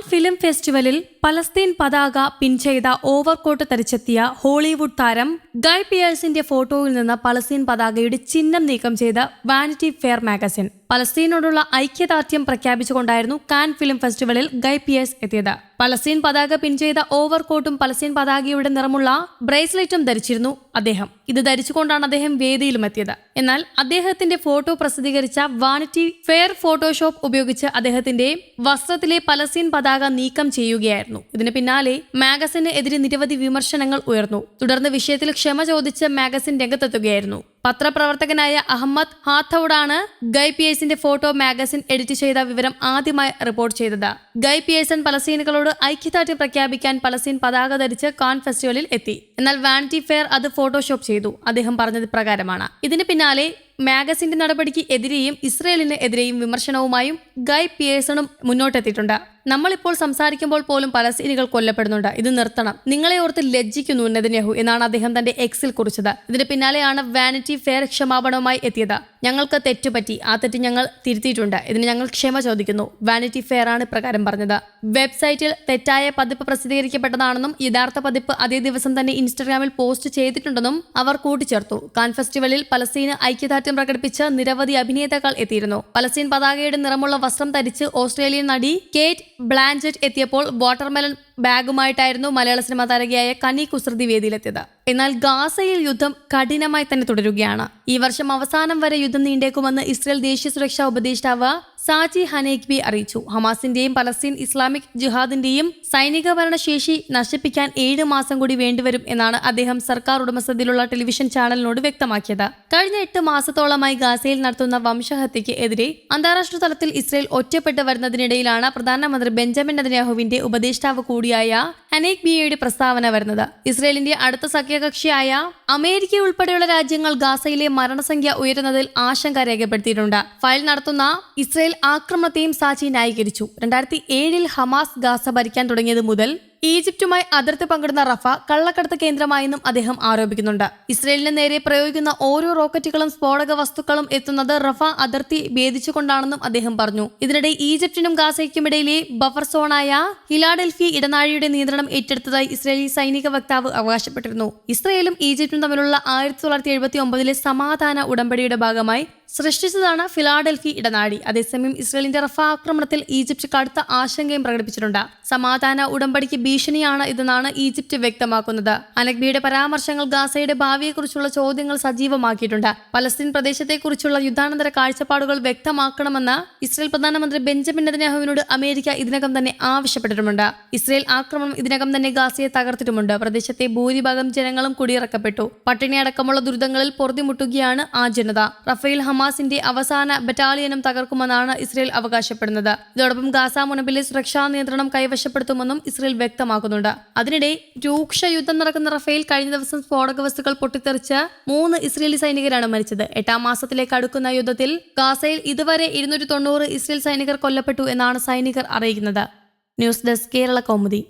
Film ഫെസ്റ്റിവലിൽ Palestine പതാക പിൻ ചെയ്ത ഓവർകോട്ട് തരിച്ചെത്തിയ ഹോളിവുഡ് താരം ഗൈ പിയേഴ്സിന്റെ ഫോട്ടോയിൽ നിന്ന് പലസ്തീൻ പതാകയുടെ ചിഹ്നം നീക്കം ചെയ്ത വാനിറ്റി ഫെയർ മാഗസിൻ പലസ്തീനോടുള്ള ഐക്യദാർഢ്യം പ്രഖ്യാപിച്ചുകൊണ്ടായിരുന്നു കാൻ ഫിലിം ഫെസ്റ്റിവലിൽ ഗൈ പിയേഴ്സ് എത്തിയത്. പലസ്തീൻ പതാക പിൻ ചെയ്ത ഓവർകോട്ടും പലസ്തീൻ പതാകയുടെ നിറമുള്ള ബ്രേസ്ലെറ്റും ധരിച്ചിരുന്നു അദ്ദേഹം. ഇത് ധരിച്ചുകൊണ്ടാണ് അദ്ദേഹം വേദിയിലും എത്തിയത്. എന്നാൽ അദ്ദേഹത്തിന്റെ ഫോട്ടോ പ്രസിദ്ധീകരിച്ച വാനിറ്റി ഫെയർ ഫോട്ടോഷോപ്പ് ഉപയോഗിച്ച് അദ്ദേഹത്തിന്റെ വസ്ത്രത്തിലെ പലസ്തീൻ പതാക നീക്കം ചെയ്യുകയായിരുന്നു. ഇതിന് പിന്നാലെ മാഗസിന് എതിരെ നിരവധി വിമർശനങ്ങൾ ഉയർന്നു. തുടർന്ന് വിഷയത്തിൽ ക്ഷമ ചോദിച്ച് മാഗസിൻ രംഗത്തെത്തുകയായിരുന്നു പത്രപ്രവർത്തകനായ അഹമ്മദ് ഹാത്തൌഡാണ് ഗൈ പിയേഴ്സിന്റെ ഫോട്ടോ മാഗസിൻ എഡിറ്റ് ചെയ്ത വിവരം ആദ്യമായി റിപ്പോർട്ട് ചെയ്തത്. ഗൈ പിയേഴ്സൺ പലസ്തീനുകളോട് ഐക്യദാർഢ്യം പ്രഖ്യാപിക്കാൻ പലസ്തീൻ പതാക ധരിച്ച് കാൺ ഫെസ്റ്റിവലിൽ എത്തി. എന്നാൽ വാനിറ്റി ഫെയർ അത് ഫോട്ടോഷോപ്പ് ചെയ്തു. അദ്ദേഹം പറഞ്ഞത് പ്രകാരമാണ്. ഇതിന് പിന്നാലെ മാഗസിന്റെ നടപടിക്ക് എതിരെയും ഇസ്രയേലിന് എതിരെയും വിമർശനവുമായും ഗൈ പിയേഴ്സണും മുന്നോട്ടെത്തിയിട്ടുണ്ട്. നമ്മളിപ്പോൾ സംസാരിക്കുമ്പോൾ പോലും പലസ്തീനികൾ കൊല്ലപ്പെടുന്നുണ്ട്. ഇത് നിർത്തണം. നിങ്ങളെ ഓർത്ത് ലജ്ജിക്കുന്നു നെതന്യാഹു എന്നാണ് അദ്ദേഹം തന്റെ എക്സിൽ കുറിച്ചത്. ഇതിന് പിന്നാലെയാണ് വാനിറ്റി ഫെയർ ക്ഷമാപണവുമായി എത്തിയത്. ഞങ്ങൾക്ക് തെറ്റുപറ്റി. ആ തെറ്റ് ഞങ്ങൾ തിരുത്തിയിട്ടുണ്ട്. ഇതിന് ഞങ്ങൾ ക്ഷമ ചോദിക്കുന്നു. വാനിറ്റി ഫെയർ ആണ് പ്രകാരം പറഞ്ഞത്. വെബ്സൈറ്റിൽ തെറ്റായ പതിപ്പ് പ്രസിദ്ധീകരിക്കപ്പെട്ടതാണെന്നും യഥാർത്ഥ പതിപ്പ് അതേ ദിവസം തന്നെ ഇൻസ്റ്റഗ്രാമിൽ പോസ്റ്റ് ചെയ്തിട്ടുണ്ടെന്നും അവർ കൂട്ടിച്ചേർത്തു. കാൻ ഫെസ്റ്റിവലിൽ പലസ്തീന് ഐക്യദാർഢ്യം പ്രകടിപ്പിച്ച് നിരവധി അഭിനേതാക്കൾ എത്തിയിരുന്നു. പലസ്തീൻ പതാകയുടെ നിറമുള്ള വസ്ത്രം ധരിച്ച് ഓസ്ട്രേലിയൻ നടി കേറ്റ് ബ്ലാഞ്ചറ്റ് എത്തിയപ്പോൾ വാട്ടർമെലൺ ബാഗുമായിട്ടായിരുന്നു മലയാള സിനിമാ താരകയായ കനി കുസൃതി വേദിയിലെത്തിയത്. എന്നാൽ ഗാസയിൽ യുദ്ധം കഠിനമായി തന്നെ തുടരുകയാണ്. ഈ വർഷം അവസാനം വരെ യുദ്ധം നീണ്ടേക്കുമെന്ന് ഇസ്രയേൽ ദേശീയ സുരക്ഷാ ഉപദേഷ്ടാവ് സാജി ഹനേക്ബി അറിയിച്ചു. ഹമാസിന്റെയും പലസ്തീൻ ഇസ്ലാമിക് ജിഹാദിന്റെയും സൈനിക ഭരണശേഷി നശിപ്പിക്കാൻ ഏഴ് മാസം കൂടി വേണ്ടിവരും എന്നാണ് അദ്ദേഹം സർക്കാർ ഉടമസ്ഥതയിലുള്ള ടെലിവിഷൻ ചാനലിനോട് വ്യക്തമാക്കിയത്. കഴിഞ്ഞ എട്ട് മാസത്തോളമായി ഗാസയിൽ നടത്തുന്ന വംശഹത്യയ്ക്ക് എതിരെ അന്താരാഷ്ട്ര തലത്തിൽ ഇസ്രയേൽ ഒറ്റപ്പെട്ട് വരുന്നതിനിടയിലാണ് പ്രധാനമന്ത്രി ബെഞ്ചമിൻ നെതന്യാഹുവിന്റെ ഉപദേഷ്ടാവ് കൂടിയായ ഹനേക് ബിയയുടെ പ്രസ്താവന വരുന്നത്. ഇസ്രയേലിന്റെ അടുത്ത സഖ്യകക്ഷിയായ അമേരിക്ക ഉൾപ്പെടെയുള്ള രാജ്യങ്ങൾ ഗാസയിലെ മരണസംഖ്യ ഉയരുന്നതിൽ ആശങ്ക രേഖപ്പെടുത്തിയിട്ടുണ്ട്. ഫയൽ നടത്തുന്ന ഇസ്രയേൽ ആക്രമണത്തെയും സാച്ചി ന്യായീകരിച്ചു. രണ്ടായിരത്തി ഏഴിൽ ഹമാസ് ഗാസ ഭരിക്കാൻ തുടങ്ങിയത് മുതൽ ഈജിപ്തുമായി അതിർത്തി പങ്കിടുന്ന റഫ കള്ളക്കടത്ത് കേന്ദ്രമായെന്നും അദ്ദേഹം ആരോപിക്കുന്നുണ്ട്. ഇസ്രയേലിന് നേരെ പ്രയോഗിക്കുന്ന ഓരോ റോക്കറ്റുകളും സ്ഫോടക വസ്തുക്കളും എത്തുന്നത് റഫ അതിർത്തി ഭേദിച്ചുകൊണ്ടാണെന്നും അദ്ദേഹം പറഞ്ഞു. ഇതിനിടെ ഈജിപ്തിനും ഗാസയ്ക്കുമിടയിലെ ബഫർ സോണായ ഹിലാഡൽഫി ഇടനാഴിയുടെ നിയന്ത്രണം ഏറ്റെടുത്തതായി ഇസ്രയേലി സൈനിക വക്താവ് അവകാശപ്പെട്ടിരുന്നു. ഇസ്രയേലും ഈജിപ്തും തമ്മിലുള്ള ആയിരത്തി തൊള്ളായിരത്തി എഴുപത്തി ഒമ്പതിലെ സമാധാന ഉടമ്പടിയുടെ ഭാഗമായി സൃഷ്ടിച്ചതാണ് ഫിലാഡൽഫി ഇടനാഴി. അതേസമയം ഇസ്രയേലിന്റെ റഫ ആക്രമണത്തിൽ ഈജിപ്ത് കടുത്ത ആശങ്കയും പ്രകടിപ്പിച്ചിട്ടുണ്ട്. സമാധാന ഉടമ്പടിക്ക് ഭീഷണിയാണ് ഇതെന്നാണ് ഈജിപ്ത് വ്യക്തമാക്കുന്നത്. അനക്ബിയുടെ പരാമർശങ്ങൾ ഗാസയുടെ ഭാവിയെക്കുറിച്ചുള്ള ചോദ്യങ്ങൾ സജീവമാക്കിയിട്ടുണ്ട്. പലസ്തീൻ പ്രദേശത്തെക്കുറിച്ചുള്ള യുദ്ധാനന്തര കാഴ്ചപ്പാടുകൾ വ്യക്തമാക്കണമെന്ന് ഇസ്രയേൽ പ്രധാനമന്ത്രി ബെഞ്ചമിൻ നെതന്യാഹുവിനോട് അമേരിക്ക ഇതിനകം തന്നെ ആവശ്യപ്പെട്ടിട്ടുമുണ്ട്. ഇസ്രയേൽ ആക്രമണം ഇതിനകം തന്നെ ഗാസയെ തകർത്തിട്ടുമുണ്ട്. പ്രദേശത്തെ ഭൂരിഭാഗം ജനങ്ങളും കുടിയിറക്കപ്പെട്ടു. പട്ടിണി അടക്കമുള്ള ദുരിതങ്ങളിൽ പൊറുതിമുട്ടുകയാണ് ആ ജനത. റഫേൽ ഹമാസിന്റെ അവസാന ബറ്റാലിയനും തകർക്കുമെന്നാണ് ഇസ്രയേൽ അവകാശപ്പെടുന്നത്. ഇതോടൊപ്പം ഗാസ മുനമ്പിലെ സുരക്ഷാ നിയന്ത്രണം കൈവശപ്പെടുത്തുമെന്നും ഇസ്രയേൽ വ്യക്തമാക്കുന്നുണ്ട്. അതിനിടെ രൂക്ഷ യുദ്ധം നടക്കുന്ന റഫേൽ കഴിഞ്ഞ ദിവസം സ്ഫോടക വസ്തുക്കൾ പൊട്ടിത്തെറിച്ച് മൂന്ന് ഇസ്രയേലി സൈനികരാണ് മരിച്ചത്. എട്ടാം മാസത്തിലേക്ക് അടുക്കുന്ന യുദ്ധത്തിൽ ഗാസയിൽ ഇതുവരെ ഇരുന്നൂറ്റി തൊണ്ണൂറ് ഇസ്രയേൽ സൈനികർ കൊല്ലപ്പെട്ടു എന്നാണ് സൈനികർ അറിയിക്കുന്നത്. News desk Kerala Kaumudi.